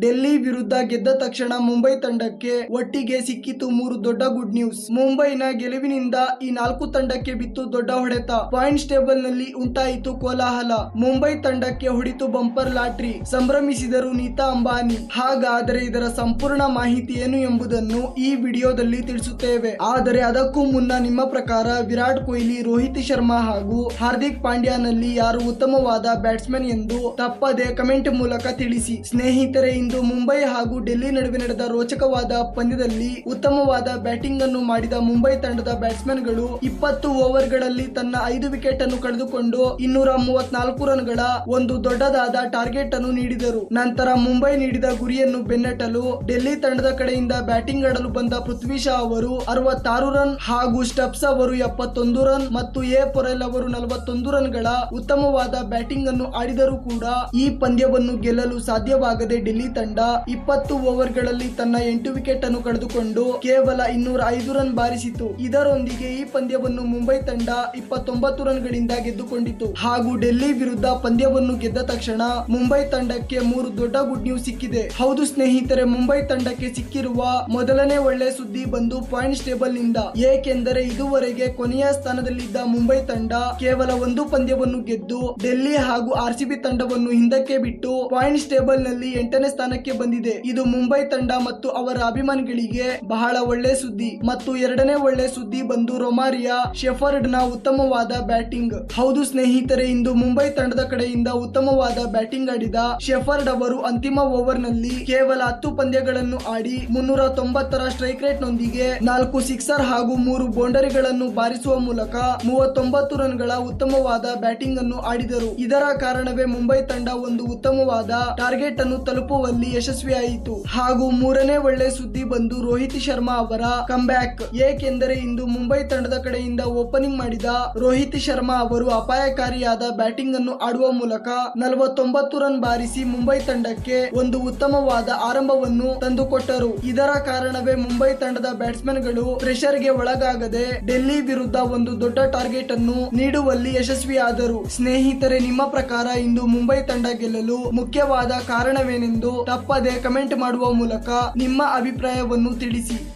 ಡೆಲ್ಲಿ ವಿರುದ್ಧ ಗೆದ್ದ ತಕ್ಷಣ ಮುಂಬೈ ತಂಡಕ್ಕೆ ಒಟ್ಟಿಗೆ ಸಿಕ್ಕಿತು ಮೂರು ದೊಡ್ಡ ಗುಡ್ ನ್ಯೂಸ್. ಮುಂಬೈನ ಗೆಲುವಿನಿಂದ ಈ ನಾಲ್ಕು ತಂಡಕ್ಕೆ ಬಿತ್ತು ದೊಡ್ಡ ಹೊಡೆತ. ಪಾಯಿಂಟ್ಸ್ ಟೇಬಲ್ನಲ್ಲಿ ಉಂಟಾಯಿತು ಕೋಲಾಹಲ. ಮುಂಬೈ ತಂಡಕ್ಕೆ ಹೊಡಿತು ಬಂಪರ್ ಲಾಟ್ರಿ, ಸಂಭ್ರಮಿಸಿದರು ನೀತಾ ಅಂಬಾನಿ. ಹಾಗಾದರೆ ಇದರ ಸಂಪೂರ್ಣ ಮಾಹಿತಿ ಏನು ಎಂಬುದನ್ನು ಈ ವಿಡಿಯೋದಲ್ಲಿ ತಿಳಿಸುತ್ತೇವೆ. ಆದರೆ ಅದಕ್ಕೂ ಮುನ್ನ ನಿಮ್ಮ ಪ್ರಕಾರ ವಿರಾಟ್ ಕೊಹ್ಲಿ, ರೋಹಿತ್ ಶರ್ಮಾ ಹಾಗೂ ಹಾರ್ದಿಕ್ ಪಾಂಡ್ಯನಲ್ಲಿ ಯಾರು ಉತ್ತಮವಾದ ಬ್ಯಾಟ್ಸ್ಮನ್ ಎಂದು ತಪ್ಪದೆ ಕಮೆಂಟ್ ಮೂಲಕ ತಿಳಿಸಿ. ಸ್ನೇಹಿತರೆ ಇಂದು ಮುಂಬೈ ಹಾಗೂ ಡೆಲ್ಲಿ ನಡುವೆ ನಡೆದ ರೋಚಕವಾದ ಪಂದ್ಯದಲ್ಲಿ ಉತ್ತಮವಾದ ಬ್ಯಾಟಿಂಗ್ ಅನ್ನು ಮಾಡಿದ ಮುಂಬೈ ತಂಡದ ಬ್ಯಾಟ್ಸ್ಮನ್ಗಳು ಇಪ್ಪತ್ತು ಓವರ್ಗಳಲ್ಲಿ ತನ್ನ ಐದು ವಿಕೆಟ್ ಅನ್ನು ಕಳೆದುಕೊಂಡು ಇನ್ನೂರ ಮೂವತ್ನಾಲ್ಕು ರನ್ಗಳ ಒಂದು ದೊಡ್ಡದಾದ ಟಾರ್ಗೆಟ್ ಅನ್ನು ನೀಡಿದರು. ನಂತರ ಮುಂಬೈ ನೀಡಿದ ಗುರಿಯನ್ನು ಬೆನ್ನಟ್ಟಲು ಡೆಲ್ಲಿ ತಂಡದ ಕಡೆಯಿಂದ ಬ್ಯಾಟಿಂಗ್ ಆಡಲು ಬಂದ ಪೃಥ್ವಿ ಶಾ ಅವರು ಅರವತ್ತಾರು ರನ್ ಹಾಗೂ ಸ್ಟಪ್ಸ್ ಅವರು ಎಪ್ಪತ್ತೊಂದು ರನ್ ಮತ್ತು ಎ ಪೊರೆಲ್ ಅವರು ನಲವತ್ತೊಂದು ರನ್ಗಳ ಉತ್ತಮವಾದ ಬ್ಯಾಟಿಂಗ್ ಅನ್ನು ಆಡಿದರೂ ಕೂಡ ಈ ಪಂದ್ಯವನ್ನು ಗೆಲ್ಲಲು ಸಾಧ್ಯವಾಗದೆ ಡೆಲ್ಲಿ ತಂಡ ಇಪ್ಪತ್ತು ಓವರ್ಗಳಲ್ಲಿ ತನ್ನ ಎಂಟು ವಿಕೆಟ್ ಅನ್ನು ಕಳೆದುಕೊಂಡು ಕೇವಲ ಇನ್ನೂರ ಐದು ರನ್ ಬಾರಿಸಿತು ಇದರೊಂದಿಗೆ ಈ ಪಂದ್ಯವನ್ನು ಮುಂಬೈ ತಂಡ ಇಪ್ಪತ್ತೊಂಬತ್ತು ರನ್ಗಳಿಂದ ಗೆದ್ದುಕೊಂಡಿತು ಹಾಗೂ ಡೆಲ್ಲಿ ವಿರುದ್ಧ ಪಂದ್ಯವನ್ನು ಗೆದ್ದ ತಕ್ಷಣ ಮುಂಬೈ ತಂಡಕ್ಕೆ ಮೂರು ದೊಡ್ಡ ಗುಡ್ ನ್ಯೂಸ್ ಸಿಕ್ಕಿದೆ. ಹೌದು ಸ್ನೇಹಿತರೆ, ಮುಂಬೈ ತಂಡಕ್ಕೆ ಸಿಕ್ಕಿರುವ ಮೊದಲನೇ ಒಳ್ಳೆ ಸುದ್ದಿ ಬಂದು ಪಾಯಿಂಟ್ಸ್ ಟೇಬಲ್ನಿಂದ ಏಕೆಂದರೆ ಇದುವರೆಗೆ ಕೊನೆಯ ಸ್ಥಾನದಲ್ಲಿದ್ದ ಮುಂಬೈ ತಂಡ ಕೇವಲ ಒಂದು ಪಂದ್ಯವನ್ನು ಗೆದ್ದು, ಡೆಲ್ಲಿ ಹಾಗೂ ಆರ್ ಸಿ ತಂಡವನ್ನು ಹಿಂದಕ್ಕೆ ಬಿಟ್ಟು ಪಾಯಿಂಟ್ಸ್ ಟೇಬಲ್ನಲ್ಲಿ ಎಂಟನೇ ಸ್ಥಾನಕ್ಕೆ ಬಂದಿದೆ. ಇದು ಮುಂಬೈ ತಂಡ ಮತ್ತು ಅವರ ಅಭಿಮಾನಿಗಳಿಗೆ ಬಹಳ ಒಳ್ಳೆ ಸುದ್ದಿ ಮತ್ತು ಎರಡನೇ ಒಳ್ಳೆ ಸುದ್ದಿ ಬಂದು ರೊಮಾರಿಯಾ ಶೆಫರ್ಡ್ನ ಉತ್ತಮವಾದ ಬ್ಯಾಟಿಂಗ್. ಹೌದು ಸ್ನೇಹಿತರೆ, ಇಂದು ಮುಂಬೈ ತಂಡದ ಕಡೆಯಿಂದ ಉತ್ತಮವಾದ ಬ್ಯಾಟಿಂಗ್ ಆಡಿದ ಶೆಫರ್ಡ್ ಅವರು ಅಂತಿಮ ಓವರ್ನಲ್ಲಿ ಕೇವಲ ಹತ್ತು ಪಂದ್ಯಗಳನ್ನು ಆಡಿ ಮುನ್ನೂರ ತೊಂಬತ್ತರ ಸ್ಟ್ರೈಕ್ ರೇಟ್ ನೊಂದಿಗೆ ನಾಲ್ಕು ಸಿಕ್ಸರ್ ಹಾಗೂ ಮೂರು ಬೌಂಡರಿಗಳನ್ನು ಬಾರಿಸುವ ಮೂಲಕ ಮೂವತ್ತೊಂಬತ್ತು ರನ್ಗಳ ಉತ್ತಮವಾದ ಬ್ಯಾಟಿಂಗ್ ಅನ್ನು ಆಡಿದರು. ಇದರ ಕಾರಣವೇ ಮುಂಬೈ ತಂಡ ಒಂದು ಉತ್ತಮವಾದ ಟಾರ್ಗೆಟ್ ಅನ್ನು ತಲುಪುವಲ್ಲಿ ಯಶಸ್ವಿಯಾಯಿತು. ಹಾಗೂ ಮೂರನೇ ಒಳ್ಳೆ ಸುದ್ದಿ ಬಂದು ರೋಹಿತ್ ಶರ್ಮಾ ಅವರ ಕಂಬ್ಯಾಕ್ ಏಕೆಂದರೆ ಇಂದು ಮುಂಬೈ ತಂಡದ ಕಡೆಯಿಂದ ಓಪನಿಂಗ್ ಮಾಡಿದ ರೋಹಿತ್ ಶರ್ಮಾ ಅವರು ಅಪಾಯಕಾರಿಯಾದ ಬ್ಯಾಟಿಂಗ್ ಅನ್ನು ಆಡುವ ಮೂಲಕ ನಲವತ್ತೊಂಬತ್ತು ರನ್ ಬಾರಿಸಿ ಮುಂಬೈ ತಂಡಕ್ಕೆ ಒಂದು ಉತ್ತಮವಾದ ಆರಂಭವನ್ನು ತಂದುಕೊಟ್ಟರು. ಇದರ ಕಾರಣವೇ ಮುಂಬೈ ತಂಡದ ಬ್ಯಾಟ್ಸ್ಮನ್ಗಳು ಗೆ ಒಳಗಾಗದೆ ಡೆಲ್ಲಿ ವಿರುದ್ಧ ಒಂದು ದೊಡ್ಡ ಟಾರ್ಗೆಟ್ ಅನ್ನು ನೀಡುವಲ್ಲಿ ಯಶಸ್ವಿಯಾದರು. ಸ್ನೇಹಿತರೆ, ನಿಮ್ಮ ಪ್ರಕಾರ ಇಂದು ಮುಂಬೈ ತಂಡ ಗೆಲ್ಲಲು ಮುಖ್ಯವಾದ ಕಾರಣವೇನೆಂದು ತಪ್ಪದೆ ಕಮೆಂಟ್ ಮಾಡುವ ಮೂಲಕ ನಿಮ್ಮ ಅಭಿಪ್ರಾಯವನ್ನು ತಿಳಿಸಿ.